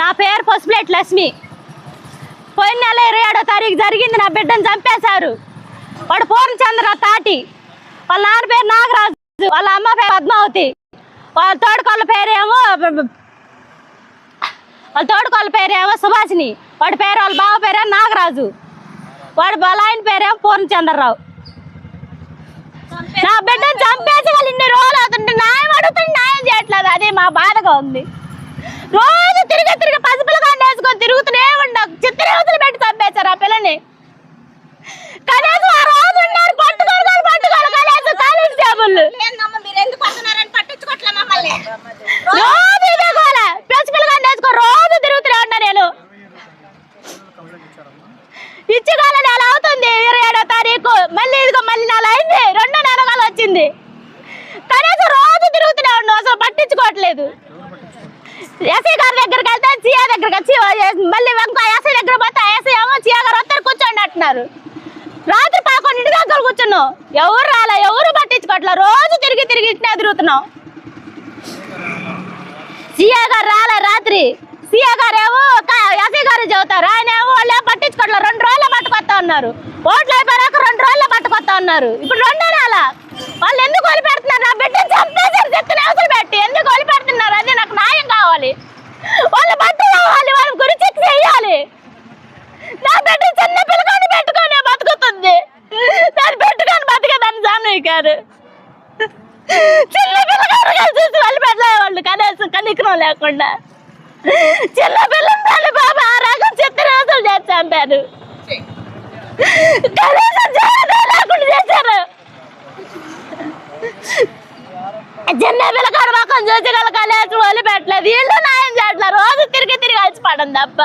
నా పేరు పసుపులేట్ లక్ష్మి. పోయిన నెల ఇరవై ఏడో తారీఖు జరిగింది నా బిడ్డను చంపేశారు. వాడు పూర్ణచంద్ర తాటి. వాళ్ళ నాన్న పేరు నాగరాజు వాళ్ళ అమ్మ పేరు పద్మావతి. వాళ్ళ తోడుకోళ్ళ పేరేమో వాళ్ళ తోడుకోళ్ళ పేరేమో సుభాషిని వాడి పేరు వాళ్ళ బావ పేరేమో నాగరాజు. వాడి బలాయన పేరేమో పూర్ణచంద్రరావు. నా బిడ్డను చంపేసి వాళ్ళు ఇన్ని రోజులు అవుతుంటే న్యాయం అడుగుతుంటే న్యాయం చేయట్లేదు. అదే మా బాధగా ఉంది. తిరిగి తిరిగి పసిపిల్ల వేసుకొని తిరుగుతూనే ఉండ చిత్రవతలు పెట్టి చంపేశారు ఆ పిల్లని కనీసం ఆ రోజు ఉన్నారు పట్టుకోరు పట్టుకోరు కనీసం కాలేజ్ టేబుల్ ఏందమ్మా మీరు ఎందుకు వస్తున్నారని పట్టించుకోవట్లే మమ్మల్ని రోజు ఇదే గోల పసిపిల్ల కాండ వేసుకొని రోజు తిరుగుతూనే ఉన్నా నేను ఇచ్చుకోవాలి నెల అవుతుంది ఇరవై ఏడో తారీఖు మళ్ళీ ఇదిగో మళ్ళీ నెల అయింది రెండో నెలగాలు వచ్చింది కనీసం రోజు తిరుగుతూనే ఉన్నాం అసలు పట్టించుకోవట్లేదు ఎస్ఐ గారి దగ్గరికి వెళ్తే సిఆ దగ్గరికి వచ్చి మళ్ళీ ఇంకో ఎస్ఐ దగ్గర పోతే ఎస్ఐ ఏమో సిఆ వస్తారు కూర్చోండి అంటున్నారు. రాత్రి పదకొండింటి దగ్గర కూర్చున్నాం ఎవరు రాలా? ఎవరు పట్టించుకోవట్లే రోజు తిరిగి తిరిగి ఇట్నే తిరుగుతున్నాం సిఆ గారు రాలే రాత్రి. సిఆ గారు ఏమో ఎస్ఐ గారు చదువుతారు ఆయన ఏమో వాళ్ళు పట్టించుకోవట్లేదు రెండు రోజులు పట్టుకొస్తా ఉన్నారు. ఓట్లు అయిపోయాక రెండు రోజులు పట్టుకొస్తా ఉన్నారు. ఇప్పుడు రెండో నెల వాళ్ళు ఎందుకు వదిలిపెడుతున్నారు? నా బిడ్డ చంపేసారు చెప్తున్న అవసరం పెట్టి ఎందుకు వదిలిపెడుతున్నారు? అది నా గారు చిన్న పిల్లగారు చూసి వాళ్ళు పెట్టలేవాళ్ళు కనీసం కనికరం లేకుండా. చిన్న పిల్లలు బాబా ఆ రకం చిత్రహింసలు చేసి చంపారు కనీసం లేకుండా చేశారు. చిన్న పిల్లకాడు మొక్కం చూసి గల కనీసం పెట్టలేదు వీళ్ళు న్యాయం చేయట్లేదు రోజు తిరిగి తిరిగి వచ్చి పడండి తప్ప.